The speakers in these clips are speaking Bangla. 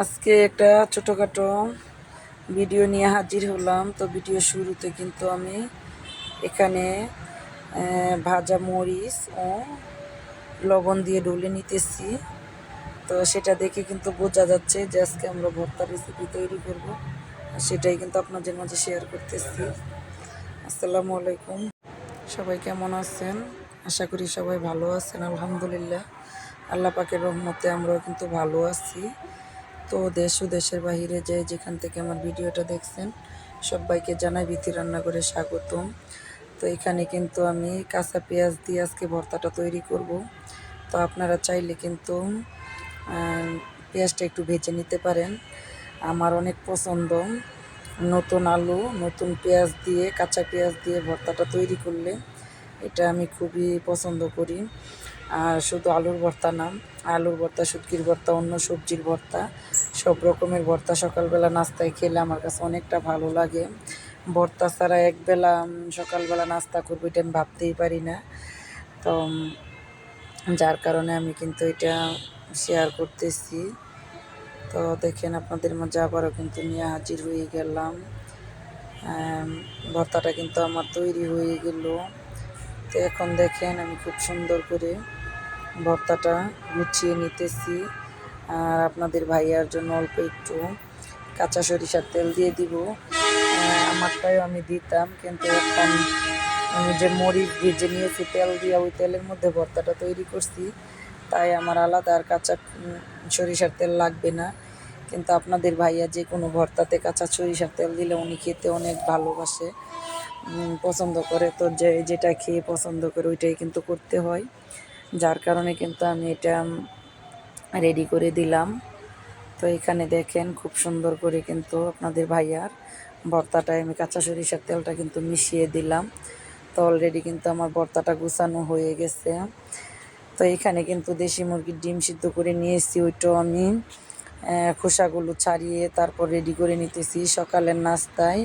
আজকে একটা ছোটোখাটো ভিডিও নিয়ে হাজির হলাম। তো ভিডিও শুরুতে কিন্তু আমি এখানে ভাজা মরিচ ও লবণ দিয়ে ডলে নিতেছি। তো সেটা দেখে কিন্তু বোঝা যাচ্ছে যে আজকে আমরা ভর্তা রেসিপি তৈরি করব। সেটাই কিন্তু আপনাদের মাঝে শেয়ার করতেছি। আসসালামু আলাইকুম। সবাই কেমন আছেন? আশা করি সবাই ভালো আছেন, আলহামদুলিল্লাহ। আল্লাহ পাকের রহমতে আমরাও কিন্তু ভালো আছি। তো দেশ ও দেশের বাহিরে যে যেখান থেকে আমার ভিডিওটা দেখছেন, সবাইকে জানাই বিথি রান্না করে স্বাগতম। তো এখানে কিন্তু আমি কাঁচা পেঁয়াজ দিয়ে আজকে ভর্তাটা তৈরি করব। তো আপনারা চাইলে কিন্তু পেঁয়াজটা একটু ভেজে নিতে পারেন। আমার অনেক পছন্দ। নতুন আলু, নতুন পেঁয়াজ দিয়ে, কাঁচা পেঁয়াজ দিয়ে ভর্তাটা তৈরি করলে এটা আমি খুবই পছন্দ করি। আর শুধু আলুর ভর্তা না, আলুর ভর্তা, শুটকির ভর্তা, অন্য সবজির ভর্তা সব রকমের ভর্তা সকালবেলা নাস্তায় খেলে আমার কাছে অনেকটা ভালো লাগে। ভর্তা ছাড়া একবেলা সকালবেলা নাস্তা করব এটা আমি ভাবতেই পারি না। তো যার কারণে আমি কিন্তু এটা শেয়ার করতেছি। তো দেখেন আপনাদের মাঝে আবারও কিন্তু নিয়ে হাজির হয়ে গেলাম। ভর্তাটা কিন্তু আমার তৈরি হয়ে গেল। তো এখন দেখেন আমি খুব সুন্দর করে ভর্তাটা গুছিয়ে নিতেছি। আর আপনাদের ভাইয়ার জন্য অল্প একটু কাঁচা সরিষার তেল দিয়ে দিব। আমারটাও আমি দিতাম, কিন্তু এখন আমি যে মরিচ ভেজে নিয়েছি, তেল দিয়ে ওই তেলের মধ্যে ভর্তাটা তৈরি করছি, তাই আমার আলাদা আর কাঁচা সরিষার তেল লাগবে না। কিন্তু আপনাদের ভাইয়া যে কোনো ভর্তাতে কাঁচা সরিষার তেল দিলে উনি খেতে অনেক ভালোবাসে পছন্দ করে। তো যে, যেটা খেয়ে পছন্দ করে ওইটাই কিন্তু করতে হয়। যার কারণে কিন্তু আমি এটা রেডি করে দিলাম। তো এখানে দেখেন খুব সুন্দর করে কিন্তু আপনাদের ভাইয়ার ভর্তাটায় আমি কাঁচা সরিষার তেলটা কিন্তু মিশিয়ে দিলাম। তো অলরেডি কিন্তু আমার ভর্তাটা গুছানো হয়ে গেছে। তো এখানে কিন্তু দেশি মুরগির ডিম সিদ্ধ করে নিয়েছি ওইটাও আমি খোসাগুলো ছাড়িয়ে তারপর রেডি করে নিতেছি। সকালের নাস্তায়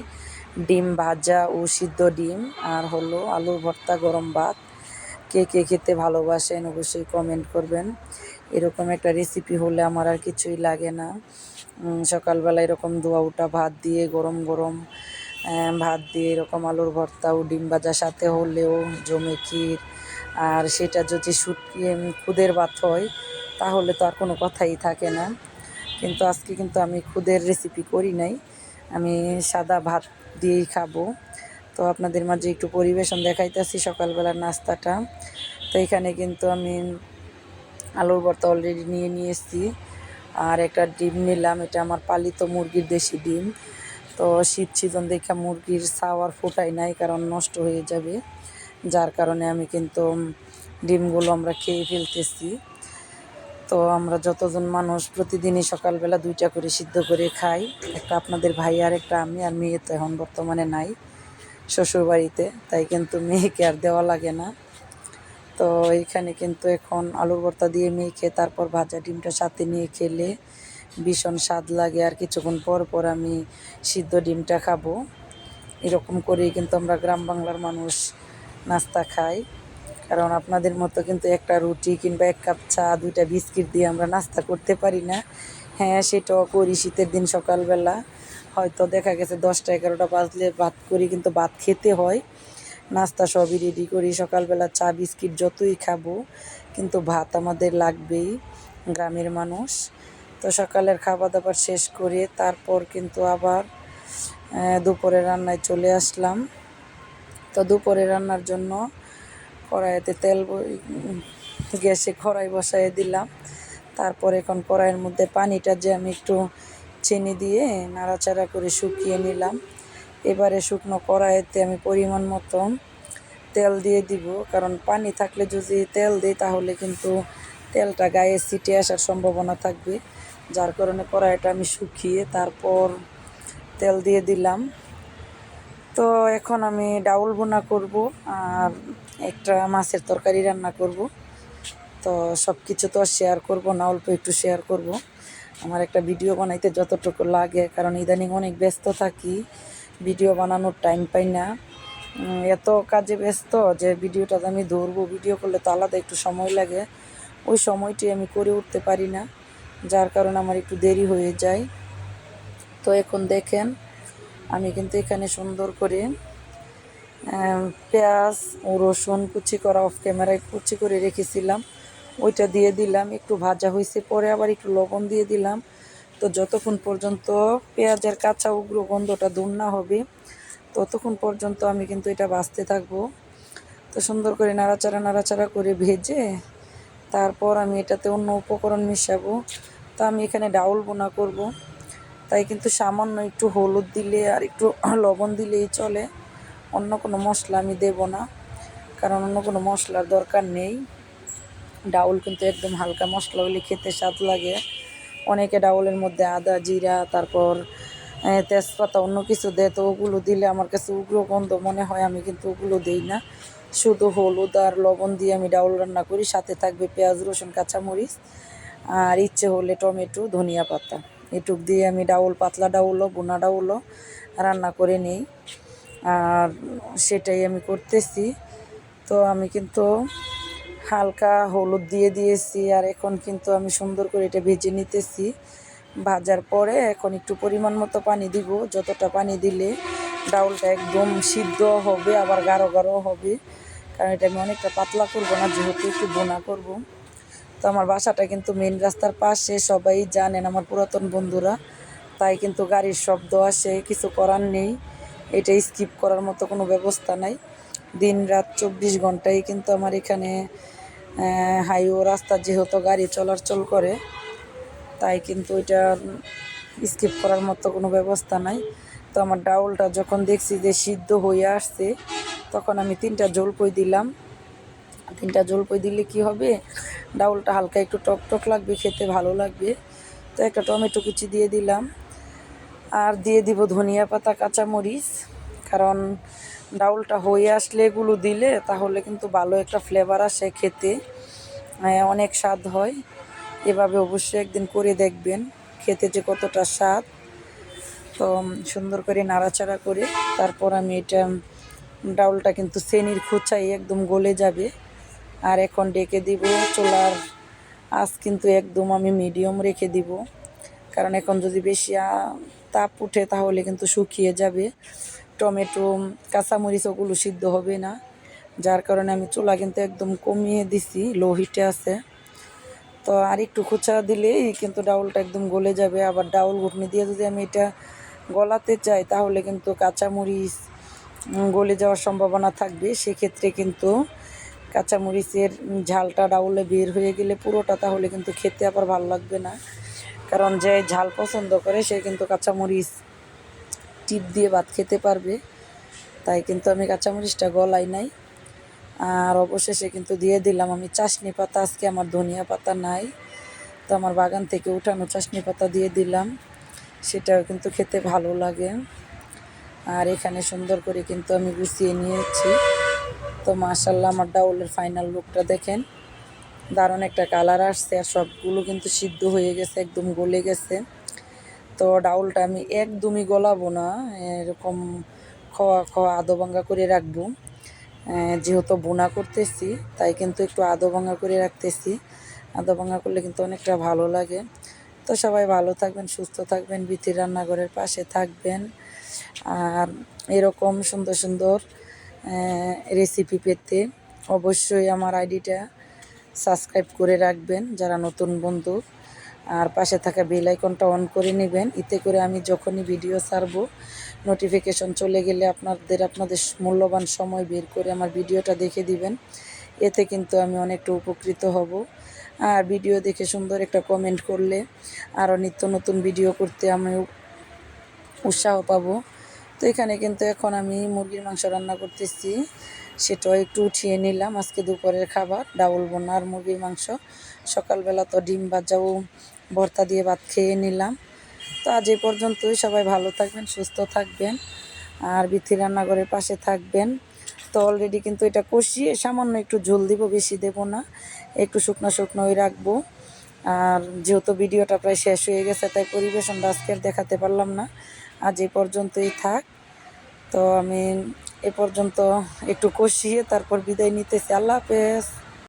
ডিম ভাজা ও সিদ্ধ ডিম, আর হলো আলুর ভর্তা, গরম ভাত। কে কে খেতে ভালোবাসেন অবশ্যই কমেন্ট করবেন। এরকম একটা রেসিপি হলে আমার আর কিছুই লাগে না। সকালবেলা এরকম ধোয়া ভাত দিয়ে গরম গরম ভাত দিয়ে এরকম আলুর ভর্তা ও ডিম ভাজা সাথে হলেও জমে ক্ষীর আর সেটা যদি শুটকি খুদের ভাত হয়, তাহলে তো আর কোনো কথাই থাকে না। কিন্তু আজকে কিন্তু আমি খুদের রেসিপি করি নাই। আমি সাদা ভাত দিয়েই খাব। তো আপনাদের মাঝে একটু পরিবেশন দেখাইতেছি সকালবেলার নাস্তাটা। তো এখানে কিন্তু আমি আলুর ভর্তা অলরেডি নিয়ে নিয়ে এসেছি। আর একটা ডিম নিলাম, এটা আমার পালিত মুরগির দেশি ডিম। তো শীত সিজন দেখে মুরগির সাওয়ার ফোটাই নাই, কারণ নষ্ট হয়ে যাবে। যার কারণে আমি কিন্তু ডিমগুলো আমরা খেয়ে ফেলতেছি। তো আমরা যতজন মানুষ প্রতিদিনই সকালবেলা দুইটা করে সিদ্ধ করে খাই। একটা আপনাদের ভাই আর একটা আমি, আর মেয়ে তো এখন বর্তমানে নাই শ্বশুর বাড়িতে তাই কিন্তু মেয়েকে আর দেওয়া লাগে না। তো এইখানে কিন্তু এখন আলুর ভর্তা দিয়ে মেখে তারপর ভাজা ডিমটা সাথে নিয়ে খেলে ভীষণ স্বাদ লাগে। আর কিছুক্ষণ পর পর আমি সিদ্ধ ডিমটা খাব। এরকম করেই কিন্তু আমরা গ্রাম বাংলার মানুষ নাস্তা খাই। কারণ আপনাদের মতো কিন্তু একটা রুটি কিংবা এক কাপ চা, দুইটা বিস্কিট দিয়ে আমরা নাস্তা করতে পারি না। হ্যাঁ সেটাও করি শীতের দিন সকালবেলা। হয়তো দেখা গেছে দশটা, এগারোটা বাজলে ভাত করি, কিন্তু ভাত খেতে হয়। নাস্তা সবই রেডি করি, সকালবেলা চা, বিস্কিট যতই খাব, কিন্তু ভাত আমাদের লাগবেই, গ্রামের মানুষ। তো সকালের খাবার দাবার শেষ করে তারপর কিন্তু আবার দুপুরে রান্নায় চলে আসলাম। তো দুপুরে রান্নার জন্য কড়াইতে তেল গ্যাসে কড়াই বসাই দিলাম। তারপর এখন কড়াইয়ের মধ্যে পানিটা যে আমি একটু চিনি দিয়ে নাড়াচাড়া করে শুকিয়ে নিলাম। এবারে শুকনো কড়াইতে আমি পরিমাণ মতো তেল দিয়ে দিব। কারণ পানি থাকলে যদি তেল দিই, তাহলে কিন্তু তেলটা গায়ে ছিটে আসার সম্ভাবনা থাকবে। যার কারণে কড়াইটা আমি শুকিয়ে তারপর তেল দিয়ে দিলাম। তো এখন আমি ডাউল বোনা করব আর একটা মাছের তরকারি রান্না করব। তো সব কিছু তো শেয়ার করব না, অল্প একটু শেয়ার করব। আমার একটা ভিডিও বানাইতে যতটুকু লাগে, কারণ ইদানিং অনেক ব্যস্ত থাকি। ভিডিও বানানোর টাইম পাই না। এত কাজে ব্যস্ত যে ভিডিওটা আমি ধরবো, ভিডিও করলে তো আলাদা একটু সময় লাগে। ওই সময়টি আমি করে উঠতে পারি না, যার কারণে আমার একটু দেরি হয়ে যায়। তো এখন দেখেন, আমি কিন্তু এখানে সুন্দর করে পেঁয়াজ ও রসুন কুচি করা অফ ক্যামেরায় কুচি করে রেখেছিলাম। ওইটা দিয়ে দিলাম, একটু ভাজা হয়েছে, পরে আবার একটু লবণ দিয়ে দিলাম। তো যতক্ষণ পর্যন্ত পেঁয়াজের কাঁচা উগ্র গন্ধটা দূর না হবে, ততক্ষণ পর্যন্ত আমি কিন্তু এটা বাঁচতে থাকব। তো সুন্দর করে নাড়াচাড়া নাড়াচাড়া করে ভেজে তারপর আমি এটাতে অন্য উপকরণ মিশাবো। তো আমি এখানে ডাউল বোনা করব। তাই কিন্তু সামান্য একটু হলুদ দিলে আর একটু লবণ দিলেই চলে। অন্য কোনো মশলা আমি দেব না, কারণ অন্য কোনো মশলার দরকার নেই। ডাউল কিন্তু একদম হালকা মশলা হলে খেতে স্বাদ লাগে। অনেকে ডাউলের মধ্যে আদা, জিরা, তারপর তেজপাতা, অন্য কিছু দেয়, তো ওগুলো দিলে আমার কাছে উগ্র গন্ধ মনে হয়, আমি কিন্তু ওগুলো দিই না। শুধু হলুদ আর লবণ দিয়ে আমি ডাউল রান্না করি, সাথে থাকবে পেঁয়াজ, রসুন, কাঁচামরিচ, আর ইচ্ছে হলে টমেটো, ধনিয়া পাতা। এটুক দিয়ে আমি ডাউল, পাতলা ডাউলও, বোনা ডাউলও রান্না করে নিই। আর সেটাই আমি করতেছি। তো আমি কিন্তু হালকা হলুদ দিয়ে দিয়েছি আর এখন কিন্তু আমি সুন্দর করে এটা ভেজে নিতেছি। ভাজার পরে এখন একটু পরিমাণ মতো পানি দিব। যতটা পানি দিলে ডাউলটা একদম সিদ্ধ হবে, আবার গাঢ় গাঢ় হবে। কারণ এটা আমি অনেকটা পাতলা করব না, যেহেতু একটু বোনা করব। তো আমার বাসাটা কিন্তু মেন রাস্তার পাশে, সবাই জানেন আমার পুরাতন বন্ধুরা, তাই কিন্তু গাড়ির শব্দ আসে, কিছু করার নেই। এটা স্কিপ করার মতো কোনো ব্যবস্থা নাই। দিন রাত চব্বিশ ঘন্টাই কিন্তু আমার এখানে হাইওয়ে রাস্তা যেহেতু গাড়ি চলাচল করে, তাই কিন্তু এটা স্কিপ করার মতো কোনো ব্যবস্থা নাই। তো আমার ডাউলটা যখন দেখছি যে সিদ্ধ হয়ে আসছে, তখন আমি তিনটা জলপই দিলাম। তিনটা জলপই দিলে কি হবে? ডাউলটা হালকা একটু টক টক লাগবে, খেতে ভালো লাগবে। তো একটা টমেটো কুচি দিয়ে দিলাম। আর দিয়ে দিব ধনিয়া পাতা, কাঁচামরিচ, কারণ ডাউলটা হয়ে আসলে এগুলো দিলে তাহলে কিন্তু ভালো একটা ফ্লেভার আসে খেতে। অনেক স্বাদ হয়। এভাবে অবশ্যই একদিন করে দেখবেন খেতে যে কতটা স্বাদ। তো সুন্দর করে নাড়াচাড়া করে তারপর আমি এটা, ডাউলটা কিন্তু চেনির খুচাই একদম গলে যাবে। আর এখন ডেকে দিব চুলার আঁচ কিন্তু একদম আমি মিডিয়াম রেখে দিব। কারণ এখন যদি বেশি তাপ উঠে তাহলে কিন্তু শুকিয়ে যাবে। টমেটো, কাঁচামরিচ ওগুলো সিদ্ধ হবে না। যার কারণে আমি চুলা কিন্তু একদম কমিয়ে দিছি, লো হিটে আছে। তো আর একটু খোঁচা দিলেই কিন্তু ডাউলটা একদম গলে যাবে। আবার ডাউল ঘুটনি দিয়ে যদি আমি এটা গলাতে চাই, তাহলে কিন্তু কাঁচামরিচ গলে যাওয়ার সম্ভাবনা থাকবে। সেক্ষেত্রে কিন্তু কাঁচামরিচের ঝালটা ডাউলে বের হয়ে গেলে পুরোটা, তাহলে কিন্তু খেতে আবার ভালো লাগবে না। কারণ যে ঝাল পছন্দ করে, সে কিন্তু কাঁচামরিচ টিপ দিয়ে ভাত খেতে পারবে। তাই কিন্তু আমি কাঁচামরিচটা গলাই নাই। আর অবশেষে কিন্তু দিয়ে দিলাম আমি চাশনি পাতা। আজকে আমার ধনিয়া পাতা নাই। তো আমার বাগান থেকে উঠানো চাশনি পাতা দিয়ে দিলাম। সেটাও কিন্তু খেতে ভালো লাগে। আর এখানে সুন্দর করে কিন্তু আমি গুছিয়ে নিয়েছি। তো মাশাল্লাহ আমার ডাউলের ফাইনাল লুকটা দেখেন। দারুণ একটা কালার আসছে আর সবগুলো কিন্তু সিদ্ধ হয়ে গেছে, একদম গলে গেছে। তো ডাউলটা আমি একদমই গলাবো না, এরকম খাওয়া খাওয়া আদো ভাঙ্গা করে রাখব। যেহেতু বোনা করতেছি, তাই কিন্তু একটু আদো ভাঙ্গা করে রাখতেছি। আদো ভাঙ্গা করলে কিন্তু অনেকটা ভালো লাগে। তো সবাই ভালো থাকবেন, সুস্থ থাকবেন বিথি রান্নাঘরের পাশে থাকবেন। আর এরকম সুন্দর সুন্দর রেসিপি পেতে অবশ্যই আমার আইডিটা সাবস্ক্রাইব করে রাখবেন, যারা নতুন বন্ধু। আর পাশে থাকা বেল আইকনটা অন করে নেবেন। এতে করে আমি যখনই ভিডিও ছাড়বো নোটিফিকেশন চলে গেলে আপনাদের আপনাদের মূল্যবান সময় বের করে আমার ভিডিওটা দেখে দিবেন। এতে কিন্তু আমি অনেকটা উপকৃত হব। আর ভিডিও দেখে সুন্দর একটা কমেন্ট করলে আরও নিত্য নতুন ভিডিও করতে আমি উৎসাহ পাবো। তো এখানে কিন্তু এখন আমি মুরগির মাংস রান্না করতেছি। সেটাও একটু উঠিয়ে নিলাম। আজকে দুপুরের খাবার, ডাউল বোনা আর মুরগির মাংস। সকালবেলা তো ডিম ভাজাও ভর্তা দিয়ে ভাত খেয়ে নিলাম। তো আজ এ পর্যন্তই। সবাই ভালো থাকবেন, সুস্থ থাকবেন, আর বিথি রান্নাঘরের পাশে থাকবেন। তো অলরেডি কিন্তু এটা কষিয়ে সামান্য একটু ঝোল দিব, বেশি দেব না। একটু শুকনো শুকনোই রাখব। আর যেহেতু ভিডিওটা প্রায় শেষ হয়ে গেছে, তাই পরিবেশনটা আজকে দেখাতে পারলাম না। আজ এ পর্যন্তই থাক। তো আমি এ পর্যন্ত একটু কষিয়ে তারপর বিদায় নিতেছি। আল্লাহ হাফেজ।